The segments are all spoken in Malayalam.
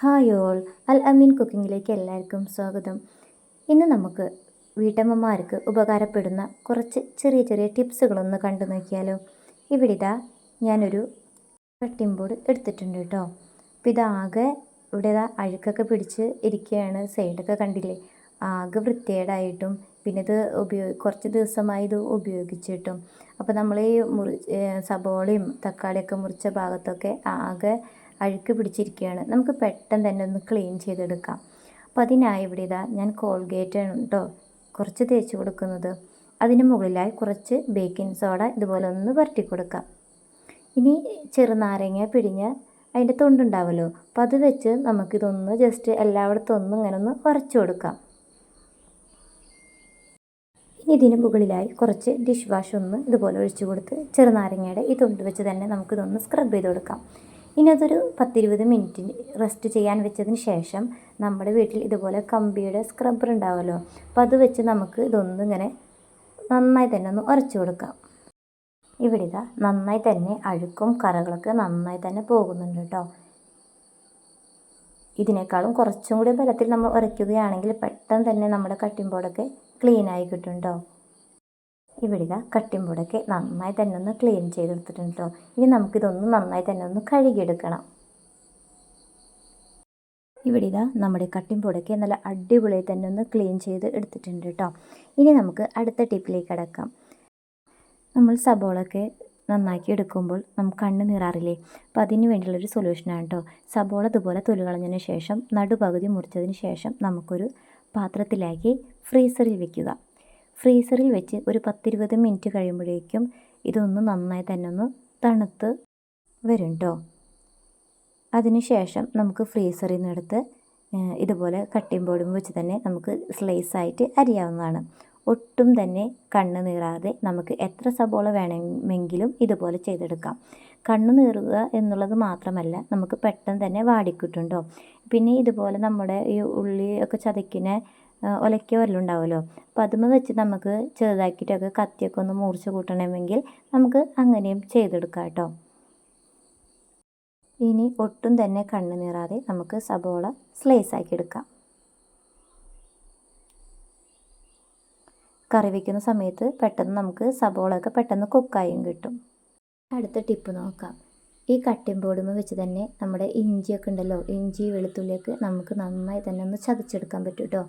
Hi all. അൽ അമീൻ കുക്കിങ്ങിലേക്ക് എല്ലാവർക്കും സ്വാഗതം. ഇന്ന് നമുക്ക് വീട്ടമ്മമാർക്ക് ഉപകാരപ്പെടുന്ന കുറച്ച് ചെറിയ ചെറിയ ടിപ്സുകളൊന്ന് കണ്ടു നോക്കിയാലോ. ഇവിടെ ഇതാ ഞാനൊരു കട്ടിംഗ് ബോർഡ് എടുത്തിട്ടുണ്ട് കേട്ടോ. അപ്പോൾ ഇതാകെ ഇവിടെ ഇതാ അഴുക്കൊക്കെ പിടിച്ച് ഇരിക്കുകയാണ്. സൈഡൊക്കെ കണ്ടില്ലേ? ആകെ വൃത്തികേടായിട്ടും പിന്നെ ഇത് ഉപയോഗി കുറച്ച് ദിവസമായി ഇത് ഉപയോഗിച്ചിട്ടും. അപ്പോൾ നമ്മൾ ഈ മുറി സബോളയും തക്കാളിയൊക്കെ മുറിച്ച ഭാഗത്തൊക്കെ ആകെ അഴുക്ക് പിടിച്ചിരിക്കുകയാണ്. നമുക്ക് പെട്ടെന്ന് തന്നെ ഒന്ന് ക്ലീൻ ചെയ്തെടുക്കാം. അപ്പോൾ അതിനായി ഇവിടെ ഇതാ ഞാൻ കോൾഗേറ്റ് ആണ് കേട്ടോ കുറച്ച് തേച്ച് കൊടുക്കുന്നത്. അതിന് മുകളിലായി കുറച്ച് ബേക്കിംഗ് സോഡ ഇതുപോലെ ഒന്ന് വരട്ടി കൊടുക്കാം. ഇനി ചെറുനാരങ്ങ പിഴിഞ്ഞ് അതിന്റെ തൊണ്ടുണ്ടാവുമല്ലോ അപ്പോൾ അത് വെച്ച് നമുക്കിതൊന്ന് ജസ്റ്റ് എല്ലായിടത്തും ഒന്ന് ഇങ്ങനെ ഒന്ന് ഉരച്ചു കൊടുക്കാം. ഇനി ഇതിന് മുകളിലായി കുറച്ച് ഡിഷ് വാഷ് ഒന്ന് ഇതുപോലെ ഒഴിച്ചു കൊടുത്ത് ചെറുനാരങ്ങയുടെ ഈ തൊണ്ട് വെച്ച് തന്നെ നമുക്കിതൊന്ന് സ്ക്രബ് ചെയ്ത് കൊടുക്കാം. ഇനി അതൊരു പത്തിരുപത് മിനിറ്റ് റെസ്റ്റ് ചെയ്യാൻ വെച്ചതിന് ശേഷം നമ്മുടെ വീട്ടിൽ ഇതുപോലെ കമ്പിയുടെ സ്ക്രബ്ബർ ഉണ്ടാവുമല്ലോ അപ്പോൾ അത് വെച്ച് നമുക്ക് ഇതൊന്നും ഇങ്ങനെ നന്നായി തന്നെ ഒന്ന് ഉരച്ചു കൊടുക്കാം. ഇവിടെ ഇതാ നന്നായി തന്നെ അഴുക്കും കറകളൊക്കെ നന്നായി തന്നെ പോകുന്നുണ്ട് കേട്ടോ. ഇതിനേക്കാളും കുറച്ചും കൂടി ബലത്തിൽ നമ്മൾ ഉരയ്ക്കുകയാണെങ്കിൽ പെട്ടെന്ന് തന്നെ നമ്മുടെ കട്ടിംഗ് ബോർഡൊക്കെ ക്ലീനായി കിട്ടും കേട്ടോ. ഇവിടെ ബോർഡൊക്കെ നന്നായി തന്നെ ഒന്ന് ക്ലീൻ ചെയ്തെടുത്തിട്ടുണ്ട് കേട്ടോ ഇനി നമുക്കിതൊന്ന് നന്നായി തന്നെ ഒന്ന് കഴുകിയെടുക്കണം. ഇവിടെ ഇതാ നമ്മുടെ കട്ടിമ്പുടൊക്കെ നല്ല അടിപൊളിയായി തന്നെ ഒന്ന് ക്ലീൻ ചെയ്ത് എടുത്തിട്ടുണ്ട് കേട്ടോ ഇനി നമുക്ക് അടുത്ത ടിപ്പിലേക്ക് അടക്കാം നമ്മൾ സബോളൊക്കെ നന്നാക്കി എടുക്കുമ്പോൾ നമുക്ക് കണ്ണ് നീറാറില്ലേ? അപ്പോൾ അതിന് വേണ്ടിയുള്ളൊരു സൊല്യൂഷനാണ് കേട്ടോ സബോള ഇതുപോലെ തൊലി കളഞ്ഞതിന് ശേഷം നടുപകുതി മുറിച്ചതിന് ശേഷം നമുക്കൊരു പാത്രത്തിലാക്കി ഫ്രീസറിൽ വെക്കുക. ഫ്രീസറിൽ വെച്ച് ഒരു പത്തിരുപത് മിനിറ്റ് കഴിയുമ്പോഴേക്കും ഇതൊന്ന് നന്നായി തന്നെ ഒന്ന് തണുത്ത് വരും കേട്ടോ അതിനുശേഷം നമുക്ക് ഫ്രീസറിൽ നിന്നെടുത്ത് ഇതുപോലെ കട്ടിംഗ് ബോർഡും വെച്ച് തന്നെ നമുക്ക് സ്ലൈസായിട്ട് അരിയാവുന്നതാണ്. ഒട്ടും തന്നെ കണ്ണ് നീറാതെ നമുക്ക് എത്ര സബോള വേണമെങ്കിലും ഇതുപോലെ ചെയ്തെടുക്കാം. കണ്ണ് നീറുക എന്നുള്ളത് മാത്രമല്ല നമുക്ക് പെട്ടെന്ന് തന്നെ വാടിക്കിട്ടുണ്ടോ പിന്നെ ഇതുപോലെ നമ്മുടെ ഈ ഉള്ളി ഒക്കെ ചതക്കിനെ ഒലയ്ക്ക വരലുണ്ടാവുമല്ലോ അപ്പോൾ അതുമ്മ വെച്ച് നമുക്ക് ചെറുതാക്കിയിട്ടൊക്കെ കത്തിയൊക്കെ ഒന്ന് മുറിച്ച് കൂട്ടണമെങ്കിൽ നമുക്ക് അങ്ങനെയും ചെയ്തെടുക്കാം കേട്ടോ. ഇനി ഒട്ടും തന്നെ കണ്ണ് നീറാതെ നമുക്ക് സബോള സ്ലൈസ് ആക്കി എടുക്കാം. കറി വയ്ക്കുന്ന സമയത്ത് പെട്ടെന്ന് നമുക്ക് സബോളയൊക്കെ പെട്ടെന്ന് കുക്കായും കിട്ടും. അടുത്ത ടിപ്പ് നോക്കാം. ഈ കട്ടിംഗ് ബോർഡുമ്മ വെച്ച് തന്നെ നമ്മുടെ ഇഞ്ചിയൊക്കെ ഉണ്ടല്ലോ ഇഞ്ചി വെളുത്തുള്ളിയൊക്കെ നമുക്ക് നന്നായി തന്നെ ഒന്ന് ചതച്ചെടുക്കാൻ പറ്റും കേട്ടോ.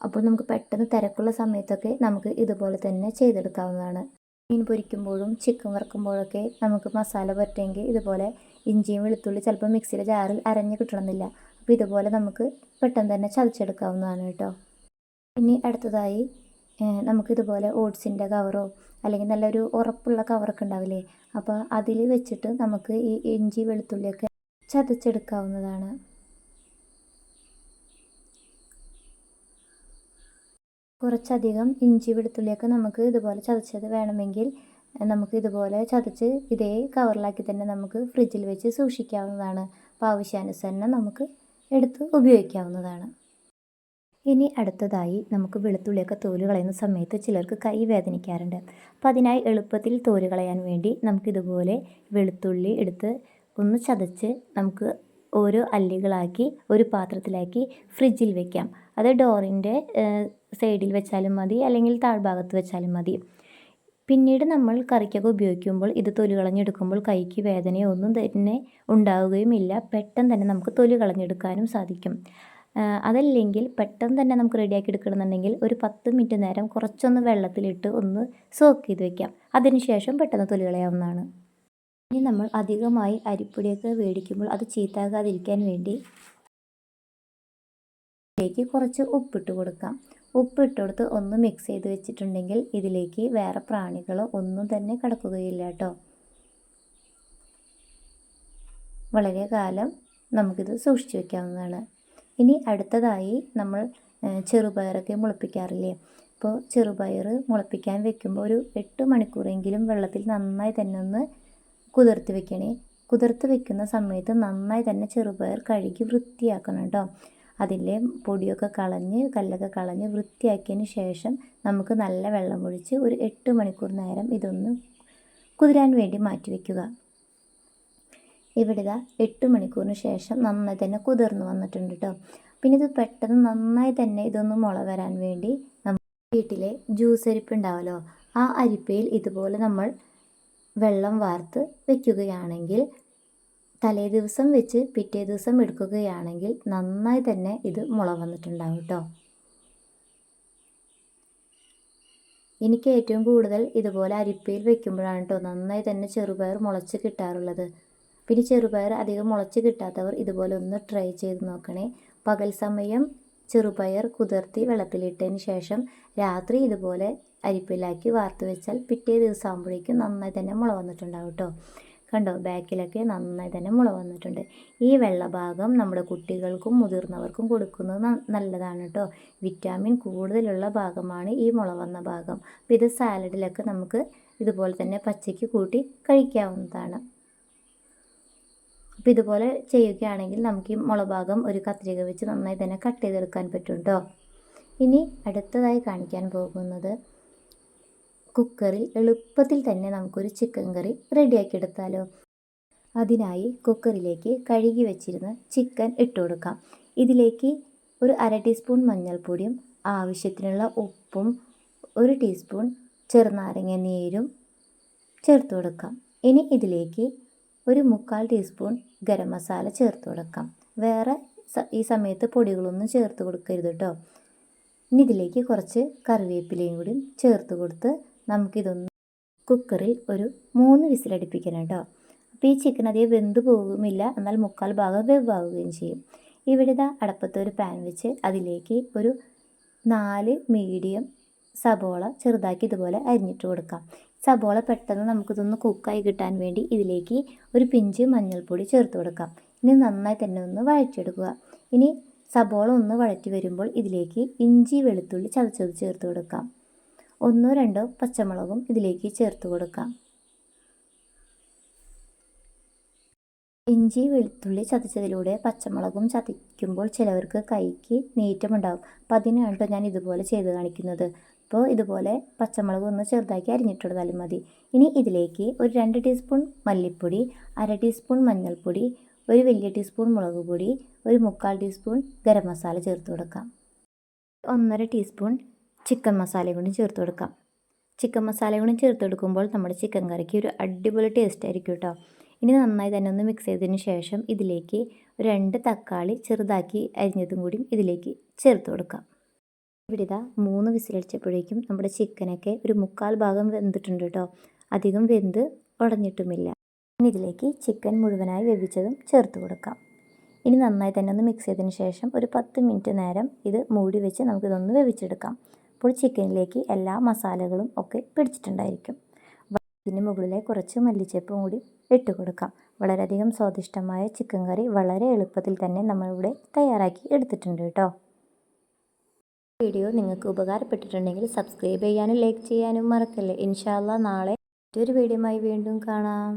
അപ്പോൾ നമുക്ക് പെട്ടെന്ന് തിരക്കുള്ള സമയത്തൊക്കെ നമുക്ക് ഇതുപോലെ തന്നെ ചെയ്തെടുക്കാവുന്നതാണ്. മീൻ പൊരിക്കുമ്പോഴും ചിക്കൻ വറുക്കുമ്പോഴൊക്കെ നമുക്ക് മസാല പറ്റുമെങ്കിൽ ഇതുപോലെ ഇഞ്ചിയും വെളുത്തുള്ളി ചിലപ്പോൾ മിക്സിയിലെ ജാറിൽ അരഞ്ഞ് കിട്ടണമെന്നില്ല. അപ്പോൾ ഇതുപോലെ നമുക്ക് പെട്ടെന്ന് തന്നെ ചതച്ചെടുക്കാവുന്നതാണ് കേട്ടോ. ഇനി അടുത്തതായി നമുക്കിതുപോലെ ഓട്സിന്റെ കവറോ അല്ലെങ്കിൽ നല്ലൊരു ഉറപ്പുള്ള കവറൊക്കെ ഉണ്ടാവില്ലേ? അപ്പോൾ അതിൽ വെച്ചിട്ട് നമുക്ക് ഈ ഇഞ്ചി വെളുത്തുള്ളിയൊക്കെ ചതച്ചെടുക്കാവുന്നതാണ്. കുറച്ചധികം ഇഞ്ചി വെളുത്തുള്ളിയൊക്കെ നമുക്ക് ഇതുപോലെ ചതച്ചത് വേണമെങ്കിൽ നമുക്ക് ഇതുപോലെ ചതച്ച് ഇതേ കവറിലാക്കി തന്നെ നമുക്ക് ഫ്രിഡ്ജിൽ വെച്ച് സൂക്ഷിക്കാവുന്നതാണ്. അപ്പോൾ ആവശ്യാനുസരണം നമുക്ക് എടുത്ത് ഉപയോഗിക്കാവുന്നതാണ്. ഇനി അടുത്തതായി നമുക്ക് വെളുത്തുള്ളിയൊക്കെ തോൽ കളയുന്ന സമയത്ത് ചിലർക്ക് കൈ വേദനിക്കാറുണ്ട്. അപ്പോൾ അതിനായി എളുപ്പത്തിൽ തോൽ കളയാൻ വേണ്ടി നമുക്കിതുപോലെ വെളുത്തുള്ളി എടുത്ത് ഒന്ന് ചതച്ച് നമുക്ക് ഓരോ അല്ലികളാക്കി ഒരു പാത്രത്തിലാക്കി ഫ്രിഡ്ജിൽ വെക്കാം. അത് ഡോറിന്റെ സൈഡിൽ വെച്ചാലും മതി അല്ലെങ്കിൽ താഴ്ഭാഗത്ത് വെച്ചാലും മതി. പിന്നീട് നമ്മൾ കറിക്കൊക്കെ ഉപയോഗിക്കുമ്പോൾ ഇത് തൊലി കളഞ്ഞെടുക്കുമ്പോൾ കൈക്ക് വേദനയോ ഒന്നും തന്നെ ഉണ്ടാവുകയുമില്ല. പെട്ടെന്ന് തന്നെ നമുക്ക് തൊലി കളഞ്ഞെടുക്കാനും സാധിക്കും. അതല്ലെങ്കിൽ പെട്ടെന്ന് തന്നെ നമുക്ക് റെഡിയാക്കി എടുക്കണമെന്നുണ്ടെങ്കിൽ ഒരു പത്ത് മിനിറ്റ് നേരം കുറച്ചൊന്ന് വെള്ളത്തിലിട്ട് ഒന്ന് സോക്ക് ചെയ്ത് വെക്കാം. അതിനുശേഷം പെട്ടെന്ന് തൊലി കളയാവുന്നതാണ്. ഇനി നമ്മൾ അധികമായി അരിപ്പൊടിയൊക്കെ മേടിക്കുമ്പോൾ അത് ചീത്താകാതിരിക്കാൻ വേണ്ടി ഇതിലേക്ക് കുറച്ച് ഉപ്പിട്ട് കൊടുക്കാം. ഉപ്പിട്ട് കൊടുത്ത് ഒന്ന് മിക്സ് ചെയ്ത് വെച്ചിട്ടുണ്ടെങ്കിൽ ഇതിലേക്ക് വേറെ പ്രാണികളോ ഒന്നും തന്നെ കിടക്കുകയില്ല കേട്ടോ. വളരെ കാലം നമുക്കിത് സൂക്ഷിച്ചു വെക്കാവുന്നതാണ്. ഇനി അടുത്തതായി നമ്മൾ ചെറുപയറൊക്കെ മുളപ്പിക്കാറില്ലേ? അപ്പോൾ ചെറുപയർ മുളപ്പിക്കാൻ വെക്കുമ്പോൾ ഒരു എട്ട് മണിക്കൂറെങ്കിലും വെള്ളത്തിൽ നന്നായി തന്നെ ഒന്ന് കുതിർത്ത് വെക്കണേ. കുതിർത്ത് വെക്കുന്ന സമയത്ത് നന്നായി തന്നെ ചെറുപയർ കഴുകി വൃത്തിയാക്കണം കേട്ടോ. അതിലെ പൊടിയൊക്കെ കളഞ്ഞ് കല്ലൊക്കെ കളഞ്ഞ് വൃത്തിയാക്കിയതിന് ശേഷം നമുക്ക് നല്ല വെള്ളം ഒഴിച്ച് ഒരു എട്ട് മണിക്കൂർ നേരം ഇതൊന്ന് കുതിരാൻ വേണ്ടി മാറ്റി വയ്ക്കുക ഇവിടെ എട്ട് മണിക്കൂറിന് ശേഷം നന്നായി തന്നെ കുതിർന്ന് വന്നിട്ടുണ്ട് കേട്ടോ പിന്നെ ഇത് പെട്ടെന്ന് നന്നായി തന്നെ ഇതൊന്ന് മുള വരാൻ വേണ്ടി നമ്മൾ വീട്ടിലെ ജ്യൂസ് അരിപ്പ് ഉണ്ടാവുമല്ലോ ആ അരിപ്പയിൽ ഇതുപോലെ നമ്മൾ വെള്ളം വാർത്ത് വെക്കുകയാണെങ്കിൽ തലേ ദിവസം വെച്ച് പിറ്റേ ദിവസം എടുക്കുകയാണെങ്കിൽ നന്നായി തന്നെ ഇത് മുള വന്നിട്ടുണ്ടാവും കേട്ടോ എനിക്ക് ഏറ്റവും കൂടുതൽ ഇതുപോലെ അരിപ്പയിൽ വെക്കുമ്പോഴാണ് കേട്ടോ നന്നായി തന്നെ ചെറുപയർ മുളച്ച് കിട്ടാറുള്ളത്. പിന്നെ ചെറുപയർ അധികം മുളച്ച് കിട്ടാത്തവർ ഇതുപോലെ ഒന്ന് ട്രൈ ചെയ്ത് നോക്കണേ. പകൽ സമയം ചെറുപയർ കുതിർത്തി വെള്ളത്തിലിട്ടതിന് ശേഷം രാത്രി ഇതുപോലെ അരിപ്പിലാക്കി വാർത്ത് വെച്ചാൽ പിറ്റേ ദിവസം ആകുമ്പോഴേക്കും നന്നായി തന്നെ മുള വന്നിട്ടുണ്ടാവും കേട്ടോ കണ്ടോ? ബാക്കിലൊക്കെ നന്നായി തന്നെ മുള വന്നിട്ടുണ്ട്. ഈ വെള്ളഭാഗം നമ്മുടെ കുട്ടികൾക്കും മുതിർന്നവർക്കും കൊടുക്കുന്നത് നല്ലതാണ് കേട്ടോ. വിറ്റാമിൻ കൂടുതലുള്ള ഭാഗമാണ് ഈ മുള വന്ന ഭാഗം. അപ്പോൾ ഇത് സാലഡിലൊക്കെ നമുക്ക് ഇതുപോലെ തന്നെ പച്ചയ്ക്ക് കൂട്ടി കഴിക്കാവുന്നതാണ്. അപ്പോൾ ഇതുപോലെ ചെയ്യുകയാണെങ്കിൽ നമുക്ക് ഈ മുളഭാഗം ഒരു കത്രിക വെച്ച് നന്നായി തന്നെ കട്ട് ചെയ്തെടുക്കാൻ പറ്റും കേട്ടോ. ഇനി അടുത്തതായി കാണിക്കാൻ പോകുന്നത് കുക്കറിൽ എളുപ്പത്തിൽ തന്നെ നമുക്കൊരു ചിക്കൻ കറി റെഡിയാക്കി എടുത്താലോ അതിനായി കുക്കറിലേക്ക് കഴുകി വെച്ചിരുന്ന ചിക്കൻ ഇട്ട് കൊടുക്കാം ഇതിലേക്ക് ഒരു അര ടീസ്പൂൺ മഞ്ഞൾപ്പൊടിയും ആവശ്യത്തിനുള്ള ഉപ്പും ഒരു ടീസ്പൂൺ ചെറുനാരങ്ങ നീരും ചേർത്ത് കൊടുക്കാം. ഇനി ഇതിലേക്ക് ഒരു മുക്കാൽ ടീസ്പൂൺ ഗരം മസാല ചേർത്ത് കൊടുക്കാം. വേറെ ഈ സമയത്ത് പൊടികളൊന്നും ചേർത്ത് കൊടുക്കരുത് കേട്ടോ ഇനി ഇതിലേക്ക് കുറച്ച് കറിവേപ്പിലയും കൂടി ചേർത്ത് കൊടുത്ത് നമുക്കിതൊന്ന് കുക്കറിൽ ഒരു മൂന്ന് വിസിലടിപ്പിക്കണം കേട്ടോ അപ്പോൾ ഈ ചിക്കൻ അധികം വെന്ത് പോകുമില്ല. എന്നാൽ മുക്കാൽ ഭാഗം വെവാവുകയും ചെയ്യും. ഇവിടെ ഇതാ അടപ്പത്ത് ഒരു പാൻ വെച്ച് അതിലേക്ക് ഒരു നാല് മീഡിയം സബോള ചെറുതാക്കി ഇതുപോലെ അരിഞ്ഞിട്ട് കൊടുക്കാം. സബോള പെട്ടെന്ന് നമുക്കിതൊന്ന് കുക്കായി കിട്ടാൻ വേണ്ടി ഇതിലേക്ക് ഒരു പിഞ്ച് മഞ്ഞൾപ്പൊടി ചേർത്ത് കൊടുക്കാം. ഇനി നന്നായി തന്നെ ഒന്ന് വഴറ്റിയെടുക്കുക. ഇനി സബോള ഒന്ന് വഴറ്റി വരുമ്പോൾ ഇതിലേക്ക് ഇഞ്ചി വെളുത്തുള്ളി ചതച്ചത് ചേർത്ത് കൊടുക്കാം. ഒന്നോ രണ്ടോ പച്ചമുളകും ഇതിലേക്ക് ചേർത്ത് കൊടുക്കാം. ഇഞ്ചി വെളുത്തുള്ളി ചതച്ചതിലൂടെ പച്ചമുളകും ചതയ്ക്കുമ്പോൾ ചിലവർക്ക് കൈക്ക് നീറ്റമുണ്ടാകും അപ്പം അതിനാണ് ഞാൻ ഇതുപോലെ ചെയ്ത് കാണിക്കുന്നത്. അപ്പോൾ ഇതുപോലെ പച്ചമുളക് ഒന്ന് ചെറുതാക്കി അരിഞ്ഞിട്ടെടുത്താലും മതി. ഇനി ഇതിലേക്ക് ഒരു രണ്ട് ടീസ്പൂൺ മല്ലിപ്പൊടി അര ടീസ്പൂൺ മഞ്ഞൾപ്പൊടി ഒരു വലിയ ടീസ്പൂൺ മുളക് പൊടി ഒരു മുക്കാൽ ടീസ്പൂൺ ഗരം മസാല ചേർത്ത് കൊടുക്കാം. ഒന്നര ടീസ്പൂൺ ചിക്കൻ മസാലയും കൂടി ചേർത്ത് കൊടുക്കാം. ചിക്കൻ മസാലയും കൂടി ചേർത്ത് കൊടുക്കുമ്പോൾ നമ്മുടെ ചിക്കൻ കറിക്ക് ഒരു അടിപൊളി ടേസ്റ്റ് ആയിരിക്കും കേട്ടോ. ഇനി നന്നായി തന്നെ ഒന്ന് മിക്സ് ചെയ്തതിന് ശേഷം ഇതിലേക്ക് രണ്ട് തക്കാളി ചെറുതാക്കി അരിഞ്ഞതും കൂടി ഇതിലേക്ക് ചേർത്ത് കൊടുക്കാം. ഇവിടെ ഇതാ മൂന്ന് വിസിലടിച്ചപ്പോഴേക്കും നമ്മുടെ ചിക്കനൊക്കെ ഒരു മുക്കാൽ ഭാഗം വെന്തിട്ടുണ്ട് കേട്ടോ. അധികം വെന്ത് ഉടഞ്ഞിട്ടുമില്ല. ഇനി ഇതിലേക്ക് ചിക്കൻ മുഴുവനായി വേവിച്ചതും ചേർത്ത് കൊടുക്കാം. ഇനി നന്നായി തന്നെ ഒന്ന് മിക്സ് ചെയ്തതിന് ശേഷം ഒരു പത്ത് മിനിറ്റ് നേരം ഇത് മൂടി വെച്ച് നമുക്കിതൊന്ന് വേവിച്ചെടുക്കാം. അപ്പോൾ ചിക്കനിലേക്ക് എല്ലാ മസാലകളും ഒക്കെ പിടിച്ചിട്ടുണ്ടായിരിക്കും. ഇതിന് മുകളിലെ കുറച്ച് മല്ലിച്ചപ്പും കൂടി ഇട്ട് കൊടുക്കാം. വളരെയധികം സ്വാദിഷ്ടമായ ചിക്കൻ കറി വളരെ എളുപ്പത്തിൽ തന്നെ നമ്മളിവിടെ തയ്യാറാക്കി എടുത്തിട്ടുണ്ട് കേട്ടോ. വീഡിയോ നിങ്ങൾക്ക് ഉപകാരപ്പെട്ടിട്ടുണ്ടെങ്കിൽ സബ്സ്ക്രൈബ് ചെയ്യാനും ലൈക്ക് ചെയ്യാനും മറക്കല്ലേ. ഇൻഷാല്ല നാളെ മറ്റൊരു വീഡിയോയുമായി വീണ്ടും കാണാം.